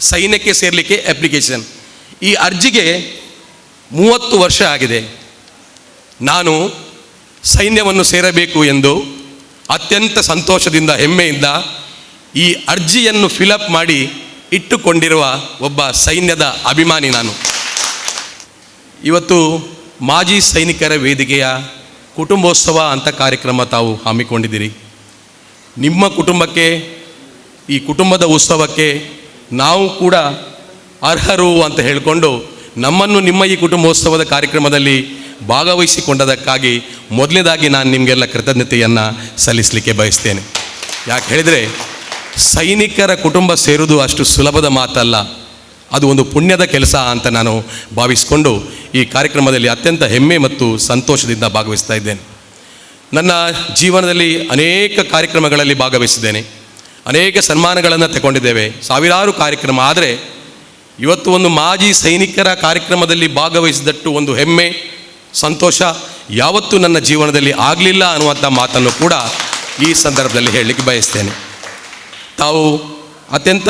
ಸೈನ್ಯಕ್ಕೆ ಸೇರಲಿಕ್ಕೆ ಅಪ್ಲಿಕೇಶನ್ ಈ ಅರ್ಜಿಗೆ ಮೂವತ್ತು ವರ್ಷ ಆಗಿದೆ. ನಾನು ಸೈನ್ಯವನ್ನು ಸೇರಬೇಕು ಎಂದು ಅತ್ಯಂತ ಸಂತೋಷದಿಂದ, ಹೆಮ್ಮೆಯಿಂದ ಈ ಅರ್ಜಿಯನ್ನು ಫಿಲಪ್ ಮಾಡಿ ಇಟ್ಟುಕೊಂಡಿರುವ ಒಬ್ಬ ಸೈನ್ಯದ ಅಭಿಮಾನಿ ನಾನು. ಇವತ್ತು ಮಾಜಿ ಸೈನಿಕರ ವೇದಿಕೆಯ ಕುಟುಂಬೋತ್ಸವ ಅಂತ ಕಾರ್ಯಕ್ರಮ ತಾವು ಹಮ್ಮಿಕೊಂಡಿದ್ದೀರಿ. ನಿಮ್ಮ ಕುಟುಂಬಕ್ಕೆ, ಈ ಕುಟುಂಬದ ಉತ್ಸವಕ್ಕೆ ನಾವು ಕೂಡ ಅರ್ಹರು ಅಂತ ಹೇಳಿಕೊಂಡು ನಮ್ಮನ್ನು ನಿಮ್ಮ ಈ ಕುಟುಂಬೋತ್ಸವದ ಕಾರ್ಯಕ್ರಮದಲ್ಲಿ ಭಾಗವಹಿಸಿಕೊಂಡದಕ್ಕಾಗಿ ಮೊದಲನೇದಾಗಿ ನಾನು ನಿಮಗೆಲ್ಲ ಕೃತಜ್ಞತೆಯನ್ನು ಸಲ್ಲಿಸಲಿಕ್ಕೆ ಬಯಸ್ತೇನೆ. ಯಾಕೆ ಹೇಳಿದರೆ ಸೈನಿಕರ ಕುಟುಂಬ ಸೇರುವುದು ಅಷ್ಟು ಸುಲಭದ ಮಾತಲ್ಲ. ಅದು ಒಂದು ಪುಣ್ಯದ ಕೆಲಸ ಅಂತ ನಾನು ಭಾವಿಸಿಕೊಂಡು ಈ ಕಾರ್ಯಕ್ರಮದಲ್ಲಿ ಅತ್ಯಂತ ಹೆಮ್ಮೆ ಮತ್ತು ಸಂತೋಷದಿಂದ ಭಾಗವಹಿಸ್ತಾ ಇದ್ದೇನೆ. ನನ್ನ ಜೀವನದಲ್ಲಿ ಅನೇಕ ಕಾರ್ಯಕ್ರಮಗಳಲ್ಲಿ ಭಾಗವಹಿಸಿದ್ದೇನೆ. ಅನೇಕ ಸನ್ಮಾನಗಳನ್ನು ತಗೊಂಡಿದ್ದೇವೆ. ಸಾವಿರಾರು ಕಾರ್ಯಕ್ರಮ. ಆದರೆ ಇವತ್ತು ಒಂದು ಮಾಜಿ ಸೈನಿಕರ ಕಾರ್ಯಕ್ರಮದಲ್ಲಿ ಭಾಗವಹಿಸಿದಟ್ಟು ಒಂದು ಹೆಮ್ಮೆ, ಸಂತೋಷ ಯಾವತ್ತೂ ನನ್ನ ಜೀವನದಲ್ಲಿ ಆಗಲಿಲ್ಲ ಅನ್ನುವಂಥ ಮಾತನ್ನು ಕೂಡ ಈ ಸಂದರ್ಭದಲ್ಲಿ ಹೇಳಲಿಕ್ಕೆ ಬಯಸ್ತೇನೆ. ತಾವು ಅತ್ಯಂತ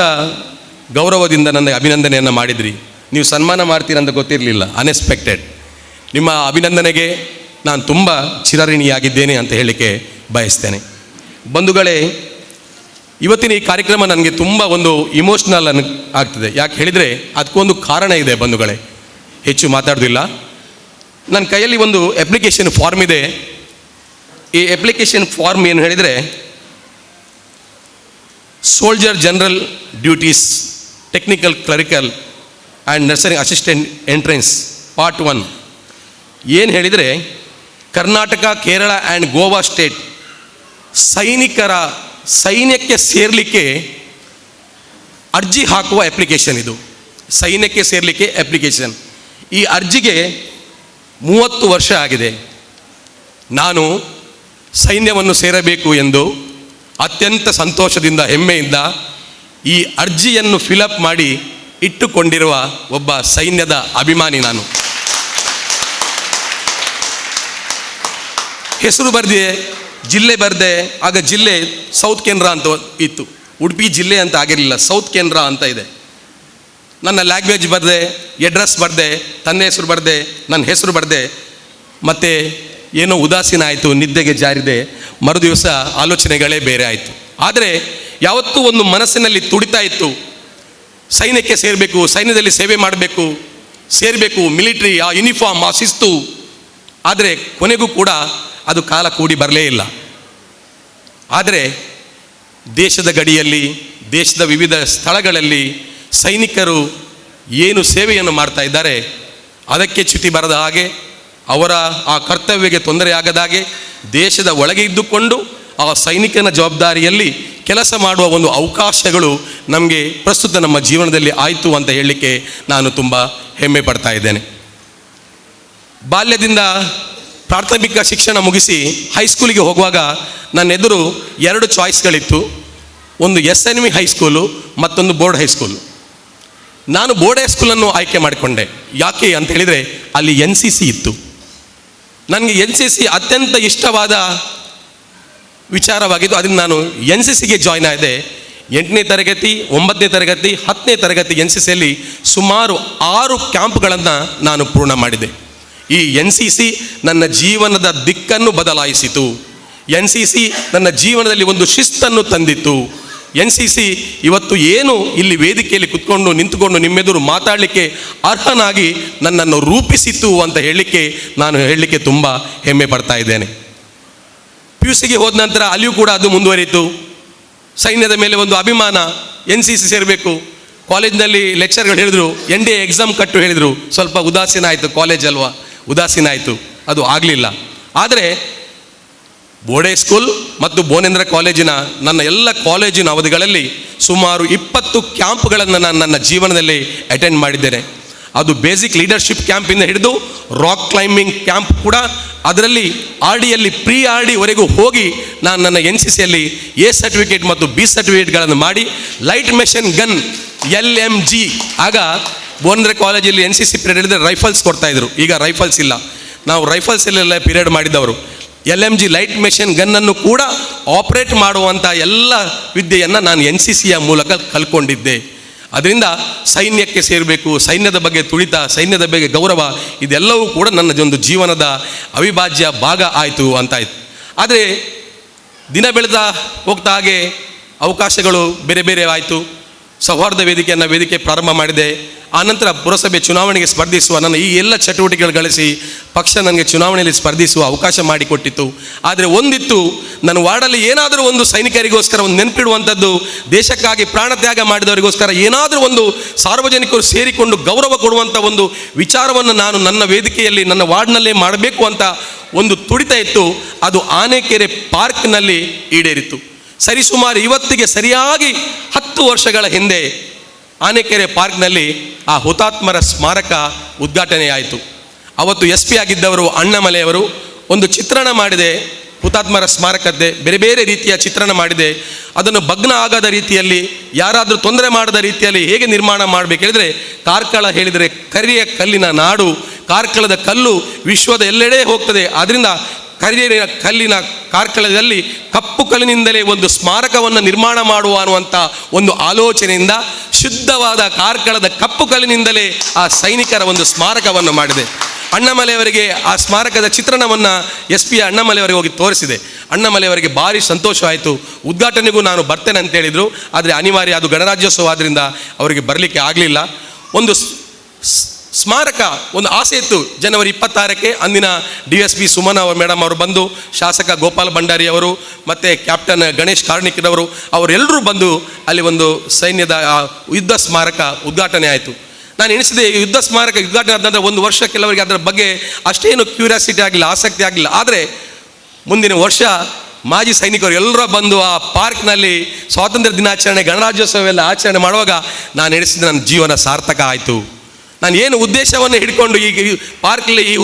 ಗೌರವದಿಂದ ನನ್ನ ಅಭಿನಂದನೆಯನ್ನು ಮಾಡಿದ್ರಿ. ನೀವು ಸನ್ಮಾನ ಮಾಡ್ತೀರಂತ ಗೊತ್ತಿರಲಿಲ್ಲ ಅನ್ಎಕ್ಸ್ಪೆಕ್ಟೆಡ್ ನಿಮ್ಮ ಅಭಿನಂದನೆಗೆ ನಾನು ತುಂಬ ಚಿರಋಣಿಯಾಗಿದ್ದೇನೆ ಅಂತ ಹೇಳಲಿಕ್ಕೆ ಬಯಸ್ತೇನೆ. ಬಂಧುಗಳೇ ಇವತ್ತಿನ ಈ ಕಾರ್ಯಕ್ರಮ ನನಗೆ ತುಂಬ ಒಂದು ಇಮೋಷ್ನಲ್ ಅನ್ ಆಗ್ತದೆ. ಯಾಕೆ ಹೇಳಿದರೆ ಅದಕ್ಕೊಂದು ಕಾರಣ ಇದೆ ಬಂಧುಗಳೇ. ಹೆಚ್ಚು ಮಾತಾಡೋದಿಲ್ಲ. ನನ್ನ ಕೈಯಲ್ಲಿ ಒಂದು ಅಪ್ಲಿಕೇಶನ್ ಫಾರ್ಮ್ ಇದೆ. ಈ ಅಪ್ಲಿಕೇಶನ್ ಫಾರ್ಮ್ ಏನು ಹೇಳಿದರೆ soldier general duties technical clerical and nursing assistant entrance part one ಏನು ಹೇಳಿದರೆ, ಕರ್ನಾಟಕ, ಕೇರಳ ಆ್ಯಂಡ್ ಗೋವಾ ಸ್ಟೇಟ್ ಸೈನಿಕರ ಸೈನ್ಯಕ್ಕೆ ಸೇರಲಿಕ್ಕೆ ಅರ್ಜಿ ಹಾಕುವ ಅಪ್ಲಿಕೇಶನ್ ಇದು. ಸೈನ್ಯಕ್ಕೆ ಸೇರಲಿಕ್ಕೆ ಅಪ್ಲಿಕೇಶನ್ ಈ ಅರ್ಜಿಗೆ ಮೂವತ್ತು ವರ್ಷ ಆಗಿದೆ. ನಾನು ಸೈನ್ಯವನ್ನು ಸೇರಬೇಕು ಎಂದು ಅತ್ಯಂತ ಸಂತೋಷದಿಂದ, ಹೆಮ್ಮೆಯಿಂದ ಈ ಅರ್ಜಿಯನ್ನು ಫಿಲಪ್ ಮಾಡಿ ಇಟ್ಟುಕೊಂಡಿರುವ ಒಬ್ಬ ಸೈನ್ಯದ ಅಭಿಮಾನಿ ನಾನು. ಹೆಸರು ಬರೆದೆ ಜಿಲ್ಲೆ ಬರದೆ, ಆಗ ಜಿಲ್ಲೆ ಸೌತ್ ಕೇಂದ್ರ ಅಂತ ಇತ್ತು. ಉಡುಪಿ ಜಿಲ್ಲೆ ಅಂತ ಆಗಿರಲಿಲ್ಲ, ಸೌತ್ ಕೇಂದ್ರ ಅಂತ ಇದೆ. ನನ್ನ ಲ್ಯಾಂಗ್ವೇಜ್ ಬರದೆ ಎಡ್ರೆಸ್ ಬರದೆ, ತನ್ನ ಹೆಸರು ಬರದೆ, ನನ್ನ ಹೆಸರು ಬರದೆ. ಮತ್ತು ಏನೋ ಉದಾಸೀನ ಆಯಿತು, ನಿದ್ದೆಗೆ ಜಾರಿದೆ, ಮರುದಿವಸ ಆಲೋಚನೆಗಳೇ ಬೇರೆ ಆಯಿತು. ಆದರೆ ಯಾವತ್ತೂ ಒಂದು ಮನಸ್ಸಿನಲ್ಲಿ ತುಡಿತಾ ಇತ್ತು. ಸೈನ್ಯಕ್ಕೆ ಸೇರಬೇಕು, ಸೈನ್ಯದಲ್ಲಿ ಸೇವೆ ಮಾಡಬೇಕು, ಸೇರಬೇಕು, ಮಿಲಿಟ್ರಿ, ಆ ಯೂನಿಫಾರ್ಮ್ ಆ ಶಿಸ್ತು. ಆದರೆ ಕೊನೆಗೂ ಕೂಡ ಅದು ಕಾಲ ಕೂಡಿ ಬರಲೇ ಇಲ್ಲ. ಆದರೆ ದೇಶದ ಗಡಿಯಲ್ಲಿ, ದೇಶದ ವಿವಿಧ ಸ್ಥಳಗಳಲ್ಲಿ ಸೈನಿಕರು ಏನು ಸೇವೆಯನ್ನು ಮಾಡ್ತಾ ಇದ್ದಾರೆ, ಅದಕ್ಕೆ ಚ್ಯುತಿ ಬರದ ಹಾಗೆ ಅವರ ಆ ಕರ್ತವ್ಯಕ್ಕೆ ತೊಂದರೆಯಾಗದ ಹಾಗೆ ದೇಶದ ಒಳಗೆ ಇದ್ದುಕೊಂಡು ಆ ಸೈನಿಕನ ಜವಾಬ್ದಾರಿಯಲ್ಲಿ ಕೆಲಸ ಮಾಡುವ ಒಂದು ಅವಕಾಶಗಳು ನಮಗೆ ಪ್ರಸ್ತುತ ನಮ್ಮ ಜೀವನದಲ್ಲಿ ಆಯಿತು ಅಂತ ಹೇಳಲಿಕ್ಕೆ ನಾನು ತುಂಬ ಹೆಮ್ಮೆ ಪಡ್ತಾ ಇದ್ದೇನೆ. ಬಾಲ್ಯದಿಂದ ಪ್ರಾಥಮಿಕ ಶಿಕ್ಷಣ ಮುಗಿಸಿ ಹೈಸ್ಕೂಲಿಗೆ ಹೋಗುವಾಗ ನನ್ನ ಎದುರು ಎರಡು ಚಾಯ್ಸ್ಗಳಿತ್ತು ಒಂದು S N V high school ಮತ್ತೊಂದು ಬೋರ್ಡ್ ಹೈಸ್ಕೂಲು ನಾನು ಬೋರ್ಡ್ ಹೈಸ್ಕೂಲನ್ನು ಆಯ್ಕೆ ಮಾಡಿಕೊಂಡೆ. ಯಾಕೆ ಅಂತ ಹೇಳಿದರೆ ಅಲ್ಲಿ ಎನ್ ಸಿ ಸಿ ಇತ್ತು. ನನಗೆ ಎನ್ ಸಿ ಸಿ ಅತ್ಯಂತ ಇಷ್ಟವಾದ ವಿಚಾರವಾಗಿದ್ದು ಅದನ್ನು ನಾನು ಎನ್ ಸಿ ಸಿಗೆ ಜಾಯ್ನ್ ಆದೆ. ಎಂಟನೇ ತರಗತಿ, ಒಂಬತ್ತನೇ ತರಗತಿ, ಹತ್ತನೇ ತರಗತಿ ಎನ್ ಸಿ ಸಿಯಲ್ಲಿ ಸುಮಾರು ಆರು ಕ್ಯಾಂಪ್ಗಳನ್ನು ನಾನು ಪೂರ್ಣ ಮಾಡಿದೆ. ಈ ಎನ್ ಸಿ ಸಿ ನನ್ನ ಜೀವನದ ದಿಕ್ಕನ್ನು ಬದಲಾಯಿಸಿತು. ಎನ್ ಸಿ ಸಿ ನನ್ನ ಜೀವನದಲ್ಲಿ ಒಂದು ಶಿಸ್ತನ್ನು ತಂದಿತ್ತು. ಎನ್ ಸಿ ಸಿ ಇವತ್ತು ಏನು ಇಲ್ಲಿ ವೇದಿಕೆಯಲ್ಲಿ ಕುತ್ಕೊಂಡು ನಿಂತುಕೊಂಡು ನಿಮ್ಮೆದುರು ಮಾತಾಡಲಿಕ್ಕೆ ಅರ್ಹನಾಗಿ ನನ್ನನ್ನು ರೂಪಿಸಿತು ಅಂತ ಹೇಳಲಿಕ್ಕೆ ನಾನು ಹೇಳಲಿಕ್ಕೆ ತುಂಬ ಹೆಮ್ಮೆ ಪಡ್ತಾ ಇದ್ದೇನೆ. ಪಿ ಯು ಸಿಗೆ ಹೋದ ನಂತರ ಅಲ್ಲಿಯೂ ಕೂಡ ಅದು ಮುಂದುವರಿಯಿತು. ಸೈನ್ಯದ ಮೇಲೆ ಒಂದು ಅಭಿಮಾನ ಎನ್ ಸಿ ಸಿ ಸೇರಬೇಕು. ಕಾಲೇಜ್ನಲ್ಲಿ ಲೆಕ್ಚರ್ಗಳು ಹೇಳಿದರು, ಎನ್ ಡಿ ಎ ಎಕ್ಸಾಮ್ ಕಟ್ಟು ಹೇಳಿದರು. ಸ್ವಲ್ಪ ಉದಾಸೀನ ಆಯಿತು ಕಾಲೇಜ್ ಅಲ್ವಾ ಉದಾಸೀನ ಆಯಿತು. ಅದು ಆಗಲಿಲ್ಲ. ಆದರೆ ಬೋಡೆ ಸ್ಕೂಲ್ ಮತ್ತು ಬೋನೇಂದ್ರ ಕಾಲೇಜಿನ ನನ್ನ ಎಲ್ಲ ಕಾಲೇಜಿನ ಅವಧಿಗಳಲ್ಲಿ ಸುಮಾರು ಇಪ್ಪತ್ತು ಕ್ಯಾಂಪ್ಗಳನ್ನು ನಾನು ನನ್ನ ಜೀವನದಲ್ಲಿ ಅಟೆಂಡ್ ಮಾಡಿದ್ದೇನೆ. ಅದು ಬೇಸಿಕ್ ಲೀಡರ್ಶಿಪ್ ಕ್ಯಾಂಪಿಂದ ಹಿಡಿದು ರಾಕ್ ಕ್ಲೈಂಬಿಂಗ್ ಕ್ಯಾಂಪ್ ಕೂಡ ಅದರಲ್ಲಿ ಆರ್ ಡಿಯಲ್ಲಿ ಪ್ರೀ ಆರ್ ಡಿವರೆಗೂ ಹೋಗಿ ನಾನು ನನ್ನ ಎನ್ ಸಿ ಸಿಯಲ್ಲಿ ಎ ಸರ್ಟಿಫಿಕೇಟ್ ಮತ್ತು ಬಿ ಸರ್ಟಿಫಿಕೇಟ್ಗಳನ್ನು ಮಾಡಿ light machine gun L M G ಆಗ ಬೋನೇಂದ್ರ ಕಾಲೇಜಲ್ಲಿ ಎನ್ ಸಿ ಸಿ ಪೀರಿಯಡ್ ಇಲ್ಲದೆ ರೈಫಲ್ಸ್ ಕೊಡ್ತಾಯಿದ್ರು ಈಗ ರೈಫಲ್ಸ್ ಇಲ್ಲ. ನಾವು ರೈಫಲ್ಸ್ ಎಲ್ಲ ಪೀರಿಯಡ್ ಮಾಡಿದವರು. L M G light machine ಗನ್ನನ್ನು ಕೂಡ ಆಪರೇಟ್ ಮಾಡುವಂಥ ಎಲ್ಲ ವಿದ್ಯೆಯನ್ನು ನಾನು ಎನ್ ಸಿ ಸಿಯ ಮೂಲಕ ಕಲ್ಕೊಂಡಿದ್ದೆ ಅದರಿಂದ ಸೈನ್ಯಕ್ಕೆ ಸೇರಬೇಕು, ಸೈನ್ಯದ ಬಗ್ಗೆ ತುಳಿತ, ಸೈನ್ಯದ ಬಗ್ಗೆ ಗೌರವ, ಇದೆಲ್ಲವೂ ಕೂಡ ನನ್ನ ಒಂದು ಜೀವನದ ಅವಿಭಾಜ್ಯ ಭಾಗ ಆಯಿತು ಅಂತಾಯಿತು ಆದರೆ ದಿನ ಬೆಳೆದ ಹೋಗ್ತಾ ಹಾಗೆ ಅವಕಾಶಗಳು ಬೇರೆ ಬೇರೆ ಆಯಿತು. ಸೌಹಾರ್ದ ವೇದಿಕೆಯನ್ನು ವೇದಿಕೆ ಪ್ರಾರಂಭ ಮಾಡಿದೆ. ಆನಂತರ ಪುರಸಭೆ ಚುನಾವಣೆಗೆ ಸ್ಪರ್ಧಿಸುವ ನನ್ನ ಈ ಎಲ್ಲ ಚಟುವಟಿಕೆಗಳು ಗಳಿಸಿ ಪಕ್ಷ ನನಗೆ ಚುನಾವಣೆಯಲ್ಲಿ ಸ್ಪರ್ಧಿಸುವ ಅವಕಾಶ ಮಾಡಿಕೊಟ್ಟಿತ್ತು. ಆದರೆ ಒಂದಿತ್ತು ನನ್ನ ವಾರ್ಡಲ್ಲಿ ಏನಾದರೂ ಒಂದು ಸೈನಿಕರಿಗೋಸ್ಕರ ಒಂದು ನೆನಪಿಡುವಂಥದ್ದು, ದೇಶಕ್ಕಾಗಿ ಪ್ರಾಣತ್ಯಾಗ ಮಾಡಿದವರಿಗೋಸ್ಕರ ಏನಾದರೂ ಒಂದು ಸಾರ್ವಜನಿಕರು ಸೇರಿಕೊಂಡು ಗೌರವ ಕೊಡುವಂಥ ಒಂದು ವಿಚಾರವನ್ನು ನಾನು ನನ್ನ ವೇದಿಕೆಯಲ್ಲಿ, ನನ್ನ ವಾರ್ಡ್ನಲ್ಲೇ ಮಾಡಬೇಕು ಅಂತ ಒಂದು ತುಡಿತ ಇತ್ತು. ಅದು ಆನೆಕೆರೆ ಪಾರ್ಕ್ನಲ್ಲಿ ಈಡೇರಿತು ಸರಿಸುಮಾರು ಇವತ್ತಿಗೆ ಸರಿಯಾಗಿ ಹತ್ತು ವರ್ಷಗಳ ಹಿಂದೆ ಆನೆಕೆರೆ ಪಾರ್ಕ್ನಲ್ಲಿ ಆ ಹುತಾತ್ಮರ ಸ್ಮಾರಕ ಉದ್ಘಾಟನೆಯಾಯಿತು. ಅವತ್ತು ಎಸ್ ಪಿ ಆಗಿದ್ದವರು ಅಣ್ಣಮಲೆಯವರು ಒಂದು ಚಿತ್ರಣ ಮಾಡಿದೆ, ಹುತಾತ್ಮರ ಸ್ಮಾರಕದ್ದೇ, ಬೇರೆ ಬೇರೆ ರೀತಿಯ ಚಿತ್ರಣ ಮಾಡಿದೆ. ಅದನ್ನು ಭಗ್ನ ಆಗದ ರೀತಿಯಲ್ಲಿ, ಯಾರಾದರೂ ತೊಂದರೆ ಮಾಡದ ರೀತಿಯಲ್ಲಿ ಹೇಗೆ ನಿರ್ಮಾಣ ಮಾಡಬೇಕು ಹೇಳಿದರೆ ಕಾರ್ಕಳ ಹೇಳಿದರೆ ಕರಿಯ ಕಲ್ಲಿನ ನಾಡು, ಕಾರ್ಕಳದ ಕಲ್ಲು ವಿಶ್ವದ ಎಲ್ಲೆಡೆ ಹೋಗ್ತದೆ. ಆದ್ದರಿಂದ ಕರಿಯ ಕಲ್ಲಿನ ಕಾರ್ಕಳದಲ್ಲಿ ಕಪ್ಪು ಕಲ್ಲಿನಿಂದಲೇ ಒಂದು ಸ್ಮಾರಕವನ್ನು ನಿರ್ಮಾಣ ಮಾಡುವ ಅನ್ನುವಂಥ ಒಂದು ಆಲೋಚನೆಯಿಂದ ಶುದ್ಧವಾದ ಕಾರ್ಕಳದ ಕಪ್ಪು ಕಲ್ಲಿನಿಂದಲೇ ಆ ಸೈನಿಕರ ಒಂದು ಸ್ಮಾರಕವನ್ನು ಮಾಡಿದೆ. ಅಣ್ಣಮಲೆಯವರಿಗೆ ಆ ಸ್ಮಾರಕದ ಚಿತ್ರಣವನ್ನು ಎಸ್ ಪಿ ಅಣ್ಣಮಲೆಯವರಿಗೆ ಹೋಗಿ ತೋರಿಸಿದೆ. ಅಣ್ಣಮಲೆಯವರಿಗೆ ಭಾರಿ ಸಂತೋಷವಾಯಿತು ಉದ್ಘಾಟನೆಗೂ ನಾನು ಬರ್ತೇನೆ ಅಂತ ಹೇಳಿದರು. ಆದರೆ ಅನಿವಾರ್ಯ ಅದು ಗಣರಾಜ್ಯೋತ್ಸವ ಆದ್ದರಿಂದ ಅವರಿಗೆ ಬರಲಿಕ್ಕೆ ಆಗಲಿಲ್ಲ. ಒಂದು ಸ್ಮಾರಕ ಒಂದು ಆಸೆ ಇತ್ತು. ಜನವರಿ ಇಪ್ಪತ್ತಾರಕ್ಕೆ ಅಂದಿನ ಡಿ ಎಸ್ ಪಿ ಸುಮನ್ ಅವರು ಮೇಡಮ್ ಅವರು ಬಂದು, ಶಾಸಕ ಗೋಪಾಲ್ ಭಂಡಾರಿ ಅವರು, ಮತ್ತು ಕ್ಯಾಪ್ಟನ್ ಗಣೇಶ್ ಕಾರ್ಣಿಕ್ರವರು, ಅವರೆಲ್ಲರೂ ಬಂದು ಅಲ್ಲಿ ಒಂದು ಸೈನ್ಯದ ಯುದ್ಧ ಸ್ಮಾರಕ ಉದ್ಘಾಟನೆ ಆಯಿತು. ನಾನು ಎಣಿಸಿದೆ ಯುದ್ಧ ಸ್ಮಾರಕ ಉದ್ಘಾಟನೆ ಆದ ಒಂದು ವರ್ಷ ಕೆಲವರಿಗೆ ಅದರ ಬಗ್ಗೆ ಅಷ್ಟೇನು ಕ್ಯೂರಿಯಾಸಿಟಿ ಆಗಲಿಲ್ಲ ಆಸಕ್ತಿ ಆಗಲಿಲ್ಲ ಆದರೆ ಮುಂದಿನ ವರ್ಷ ಮಾಜಿ ಸೈನಿಕರು ಎಲ್ಲರ ಬಂದು ಆ ಪಾರ್ಕ್ನಲ್ಲಿ ಸ್ವಾತಂತ್ರ್ಯ ದಿನಾಚರಣೆ, ಗಣರಾಜ್ಯೋತ್ಸವ ಎಲ್ಲ ಆಚರಣೆ ಮಾಡುವಾಗ ನಾನು ಎಣಿಸಿದ ನನ್ನ ಜೀವನ ಸಾರ್ಥಕ ಆಯಿತು. ನಾನು ಏನು ಉದ್ದೇಶವನ್ನು ಹಿಡ್ಕೊಂಡು ಈಗ ಪಾರ್ಕ್ಲಿ ಈ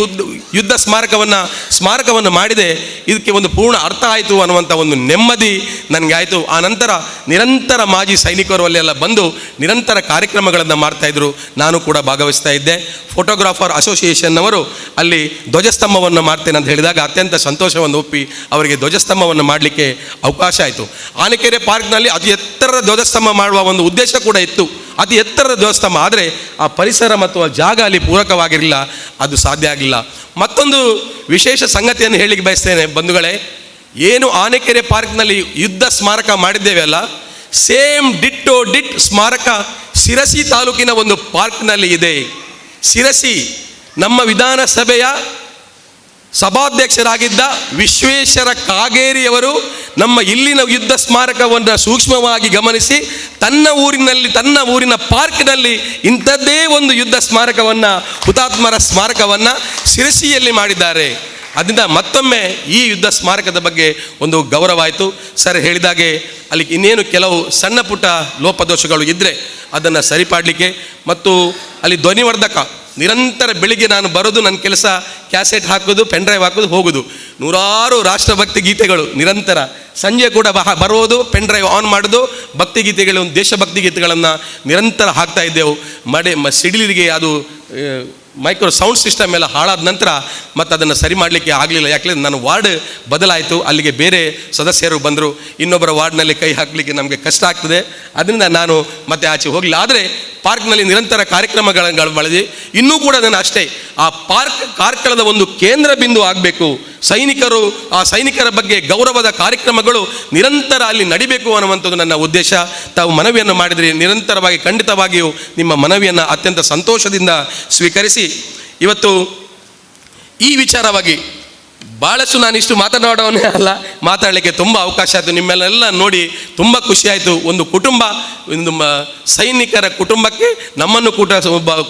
ಯುದ್ಧ ಸ್ಮಾರಕವನ್ನು ಸ್ಮಾರಕವನ್ನು ಮಾಡಿದೆ, ಇದಕ್ಕೆ ಒಂದು ಪೂರ್ಣ ಅರ್ಥ ಆಯಿತು ಅನ್ನುವಂಥ ಒಂದು ನೆಮ್ಮದಿ ನನಗೆ ಆಯಿತು. ಆ ನಂತರ ನಿರಂತರ ಮಾಜಿ ಸೈನಿಕರು ಅಲ್ಲೆಲ್ಲ ಬಂದು ನಿರಂತರ ಕಾರ್ಯಕ್ರಮಗಳನ್ನು ಮಾಡ್ತಾಯಿದ್ರು ನಾನು ಕೂಡ ಭಾಗವಹಿಸ್ತಾ ಇದ್ದೆ. ಫೋಟೋಗ್ರಾಫರ್ ಅಸೋಸಿಯೇಷನ್ನವರು ಅಲ್ಲಿ ಧ್ವಜಸ್ತಂಭವನ್ನು ಮಾಡ್ತೇನೆ ಅಂತ ಹೇಳಿದಾಗ ಅತ್ಯಂತ ಸಂತೋಷವನ್ನು ಒಪ್ಪಿ ಅವರಿಗೆ ಧ್ವಜಸ್ತಂಭವನ್ನು ಮಾಡಲಿಕ್ಕೆ ಅವಕಾಶ ಆಯಿತು. ಆನೆಕೆರೆ ಪಾರ್ಕ್ನಲ್ಲಿ ಅತಿ ಎತ್ತರದ ಧ್ವಜಸ್ತಂಭ ಮಾಡುವ ಒಂದು ಉದ್ದೇಶ ಕೂಡ ಇತ್ತು. ಅತಿ ಎತ್ತರದ ದೇವಸ್ಥಾನ, ಆದರೆ ಆ ಪರಿಸರ ಮತ್ತು ಆ ಜಾಗ ಅಲ್ಲಿ ಪೂರಕವಾಗಿರಲಿಲ್ಲ, ಅದು ಸಾಧ್ಯ ಆಗಲಿಲ್ಲ ಮತ್ತೊಂದು ವಿಶೇಷ ಸಂಗತಿಯನ್ನು ಹೇಳಿಕ್ಕೆ ಬಯಸ್ತೇನೆ, ಬಂಧುಗಳೇ. ಏನು ಆನೆಕೆರೆ ಪಾರ್ಕ್ನಲ್ಲಿ ಯುದ್ಧ ಸ್ಮಾರಕ ಮಾಡಿದ್ದೇವೆ ಅಲ್ಲ, ಸೇಮ್ ಡಿಟ್ಟೋ ಡಿಟ್ ಸ್ಮಾರಕ ಶಿರಸಿ ತಾಲೂಕಿನ ಒಂದು ಪಾರ್ಕ್ನಲ್ಲಿ ಇದೆ. ಶಿರಸಿ ನಮ್ಮ ವಿಧಾನಸಭೆಯ ಸಭಾಧ್ಯಕ್ಷರಾಗಿದ್ದ ವಿಶ್ವೇಶ್ವರ ಕಾಗೇರಿಯವರು ನಮ್ಮ ಇಲ್ಲಿನ ಯುದ್ಧ ಸ್ಮಾರಕವನ್ನು ಸೂಕ್ಷ್ಮವಾಗಿ ಗಮನಿಸಿ ತನ್ನ ಊರಿನಲ್ಲಿ, ತನ್ನ ಊರಿನ ಪಾರ್ಕ್ನಲ್ಲಿ ಇಂಥದ್ದೇ ಒಂದು ಯುದ್ಧ ಸ್ಮಾರಕವನ್ನು, ಹುತಾತ್ಮರ ಸ್ಮಾರಕವನ್ನು ಶಿರಸಿಯಲ್ಲಿ ಮಾಡಿದ್ದಾರೆ. ಅದರಿಂದ ಮತ್ತೊಮ್ಮೆ ಈ ಯುದ್ಧ ಸ್ಮಾರಕದ ಬಗ್ಗೆ ಒಂದು ಗೌರವ ಆಯಿತು ಸರ್ ಹೇಳಿದಾಗೆ ಅಲ್ಲಿ ಇನ್ನೇನು ಕೆಲವು ಸಣ್ಣ ಪುಟ್ಟ ಲೋಪದೋಷಗಳು ಇದ್ದರೆ ಅದನ್ನು ಸರಿಪಾಡಲಿಕ್ಕೆ ಮತ್ತು ಅಲ್ಲಿ ಧ್ವನಿವರ್ಧಕ, ನಿರಂತರ ಬೆಳಿಗ್ಗೆ ನಾನು ಬರೋದು ನನ್ನ ಕೆಲಸ, ಕ್ಯಾಸೆಟ್ ಹಾಕೋದು, ಪೆನ್ ಡ್ರೈವ್ ಹಾಕೋದು, ಹೋಗೋದು. ನೂರಾರು ರಾಷ್ಟ್ರಭಕ್ತಿ ಗೀತೆಗಳು ನಿರಂತರ. ಸಂಜೆ ಕೂಡ ಬಹ ಬರೋದು ಪೆನ್ ಡ್ರೈವ್ ಆನ್ ಮಾಡೋದು, ಭಕ್ತಿ ಗೀತೆಗಳು, ದೇಶಭಕ್ತಿ ಗೀತೆಗಳನ್ನು ನಿರಂತರ ಹಾಕ್ತಾ ಇದ್ದೆವು. ಮಡೆ, ಮ ಸಿಡಿಲಿಗೆ ಅದು ಮೈಕ್ರೋ ಸೌಂಡ್ ಸಿಸ್ಟಮ್ ಎಲ್ಲ ಹಾಳಾದ ನಂತರ ಮತ್ತು ಅದನ್ನು ಸರಿ ಮಾಡಲಿಕ್ಕೆ ಆಗಲಿಲ್ಲ. ಯಾಕೆಂದರೆ ನನ್ನ ವಾರ್ಡ್ ಬದಲಾಯಿತು. ಅಲ್ಲಿಗೆ ಬೇರೆ ಸದಸ್ಯರು ಬಂದರು. ಇನ್ನೊಬ್ಬರ ವಾರ್ಡ್ನಲ್ಲಿ ಕೈ ಹಾಕಲಿಕ್ಕೆ ನಮಗೆ ಕಷ್ಟ ಆಗ್ತದೆ. ಅದರಿಂದ ನಾನು ಮತ್ತೆ ಆಚೆ ಹೋಗಲಿಲ್ಲ. ಆದರೆ ಪಾರ್ಕ್ನಲ್ಲಿ ನಿರಂತರ ಕಾರ್ಯಕ್ರಮಗಳನ್ನು ಬಳದಿ ಇನ್ನೂ ಕೂಡ ನಾನು ಅಷ್ಟೇ, ಆ ಪಾರ್ಕ್ ಕಾರ್ಕಳದ ಒಂದು ಕೇಂದ್ರ ಬಿಂದು ಆಗಬೇಕು. ಸೈನಿಕರು, ಆ ಸೈನಿಕರ ಬಗ್ಗೆ ಗೌರವದ ಕಾರ್ಯಕ್ರಮಗಳು ನಿರಂತರ ಅಲ್ಲಿ ನಡಿಬೇಕು ಅನ್ನುವಂಥದ್ದು ನನ್ನ ಉದ್ದೇಶ. ತಾವು ಮನವಿಯನ್ನು ಮಾಡಿದ್ರಿ, ನಿರಂತರವಾಗಿ, ಖಂಡಿತವಾಗಿಯೂ ನಿಮ್ಮ ಮನವಿಯನ್ನು ಅತ್ಯಂತ ಸಂತೋಷದಿಂದ ಸ್ವೀಕರಿಸಿ. ಇವತ್ತು ಈ ವಿಚಾರವಾಗಿ ಭಾಳಷ್ಟು ನಾನು ಇಷ್ಟು ಮಾತನಾಡೋನೇ ಅಲ್ಲ. ಮಾತಾಡಲಿಕ್ಕೆ ತುಂಬ ಅವಕಾಶ ಆಯಿತು. ನಿಮ್ಮೆಲ್ಲ ನೋಡಿ ತುಂಬ ಖುಷಿಯಾಯಿತು ಒಂದು ಕುಟುಂಬ, ಒಂದು ಸೈನಿಕರ ಕುಟುಂಬಕ್ಕೆ ನಮ್ಮನ್ನು ಕೂಡ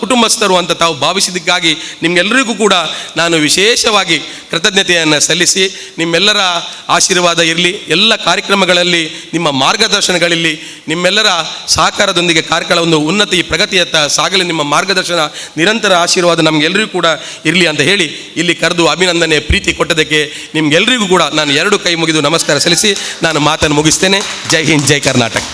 ಕುಟುಂಬಸ್ಥರು ಅಂತ ತಾವು ಭಾವಿಸಿದ್ದಕ್ಕಾಗಿ ನಿಮ್ಗೆಲ್ಲರಿಗೂ ಕೂಡ ನಾನು ವಿಶೇಷವಾಗಿ ಕೃತಜ್ಞತೆಯನ್ನು ಸಲ್ಲಿಸಿ, ನಿಮ್ಮೆಲ್ಲರ ಆಶೀರ್ವಾದ ಇರಲಿ. ಎಲ್ಲ ಕಾರ್ಯಕ್ರಮಗಳಲ್ಲಿ, ನಿಮ್ಮ ಮಾರ್ಗದರ್ಶನಗಳಲ್ಲಿ, ನಿಮ್ಮೆಲ್ಲರ ಸಹಕಾರದೊಂದಿಗೆ ಕಾರ್ಯಕ್ರಮ, ಒಂದು ಉನ್ನತಿ ಪ್ರಗತಿಯತ್ತ ಸಾಗಲಿ. ನಿಮ್ಮ ಮಾರ್ಗದರ್ಶನ ನಿರಂತರ ಆಶೀರ್ವಾದ ನಮಗೆಲ್ಲರಿಗೂ ಕೂಡ ಇರಲಿ ಅಂತ ಹೇಳಿ ಇಲ್ಲಿ ಕರೆದು ಅಭಿನಂದನೆ, ಪ್ರೀತಿ ಕೊಟ್ಟದಕ್ಕೆ ನಿಮ್ಗೆಲ್ರಿಗೂ ಕೂಡ ನಾನು ಎರಡು ಕೈ ಮುಗಿದು ನಮಸ್ಕಾರ ಸಲ್ಲಿಸಿ ನಾನು ಮಾತನ್ನು ಮುಗಿಸ್ತೇನೆ. ಜೈ ಹಿಂದ್, ಜೈ ಕರ್ನಾಟಕ.